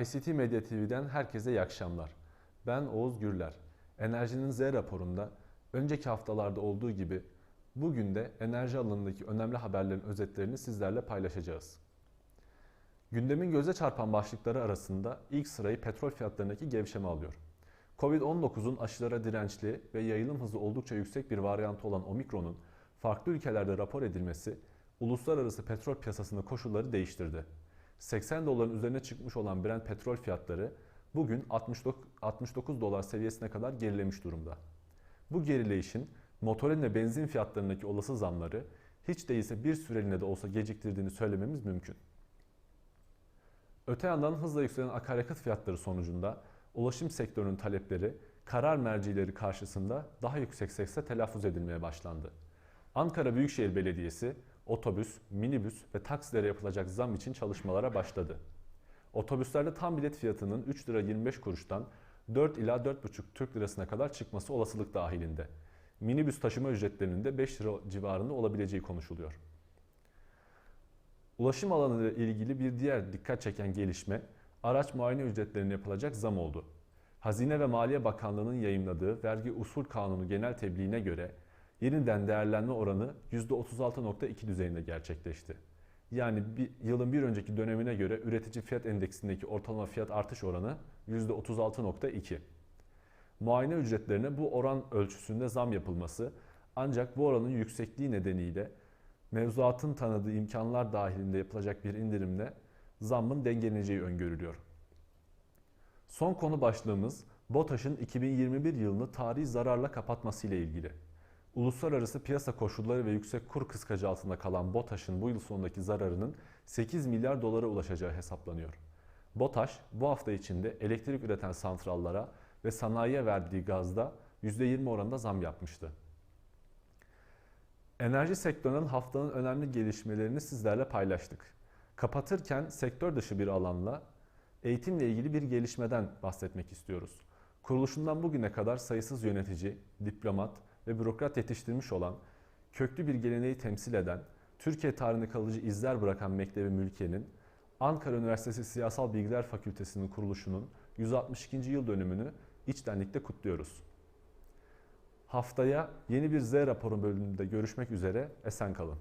ICT Medya TV'den herkese iyi akşamlar. Ben Oğuz Gürler. Enerjinin Z raporunda önceki haftalarda olduğu gibi bugün de enerji alanındaki önemli haberlerin özetlerini sizlerle paylaşacağız. Gündemin göze çarpan başlıkları arasında ilk sırayı petrol fiyatlarındaki gevşeme alıyor. Covid-19'un aşılara dirençli ve yayılım hızı oldukça yüksek bir varyantı olan Omikron'un farklı ülkelerde rapor edilmesi uluslararası petrol piyasasında koşulları değiştirdi. 80 doların üzerine çıkmış olan Brent petrol fiyatları bugün 69 dolar seviyesine kadar gerilemiş durumda. Bu gerileyişin motorin ve benzin fiyatlarındaki olası zamları hiç değilse bir süreliğine de olsa geciktirdiğini söylememiz mümkün. Öte yandan hızla yükselen akaryakıt fiyatları sonucunda ulaşım sektörünün talepleri karar mercileri karşısında daha yüksek sesle telaffuz edilmeye başlandı. Ankara Büyükşehir Belediyesi otobüs, minibüs ve taksilere yapılacak zam için çalışmalara başladı. Otobüslerde tam bilet fiyatının 3 lira 25 kuruştan 4 ila 4,5 Türk lirasına kadar çıkması olasılık dahilinde. Minibüs taşıma ücretlerinin de 5 lira civarında olabileceği konuşuluyor. Ulaşım alanı ile ilgili bir diğer dikkat çeken gelişme araç muayene ücretlerine yapılacak zam oldu. Hazine ve Maliye Bakanlığı'nın yayımladığı Vergi Usul Kanunu genel tebliğine göre yeniden değerlenme oranı %36.2 düzeyinde gerçekleşti. Yani bir, yılın bir önceki dönemine göre üretici fiyat endeksindeki ortalama fiyat artış oranı %36.2. Muayene ücretlerine bu oran ölçüsünde zam yapılması ancak bu oranın yüksekliği nedeniyle mevzuatın tanıdığı imkanlar dahilinde yapılacak bir indirimle zammın dengeleneceği öngörülüyor. Son konu başlığımız BOTAŞ'ın 2021 yılını tarihi zararla kapatması ile ilgili. Uluslararası piyasa koşulları ve yüksek kur kıskacı altında kalan BOTAŞ'ın bu yıl sonundaki zararının 8 milyar dolara ulaşacağı hesaplanıyor. BOTAŞ bu hafta içinde elektrik üreten santrallara ve sanayiye verdiği gazda %20 oranında zam yapmıştı. Enerji sektörünün haftanın önemli gelişmelerini sizlerle paylaştık. Kapatırken sektör dışı bir alanla eğitimle ilgili bir gelişmeden bahsetmek istiyoruz. Kuruluşundan bugüne kadar sayısız yönetici, diplomat ve bürokrat yetiştirmiş olan, köklü bir geleneği temsil eden, Türkiye tarihinde kalıcı izler bırakan Mektebi Mülkiye'nin Ankara Üniversitesi Siyasal Bilgiler Fakültesinin kuruluşunun 162. yıl dönümünü içtenlikle kutluyoruz. Haftaya yeni bir Z raporu bölümünde görüşmek üzere. Esen kalın.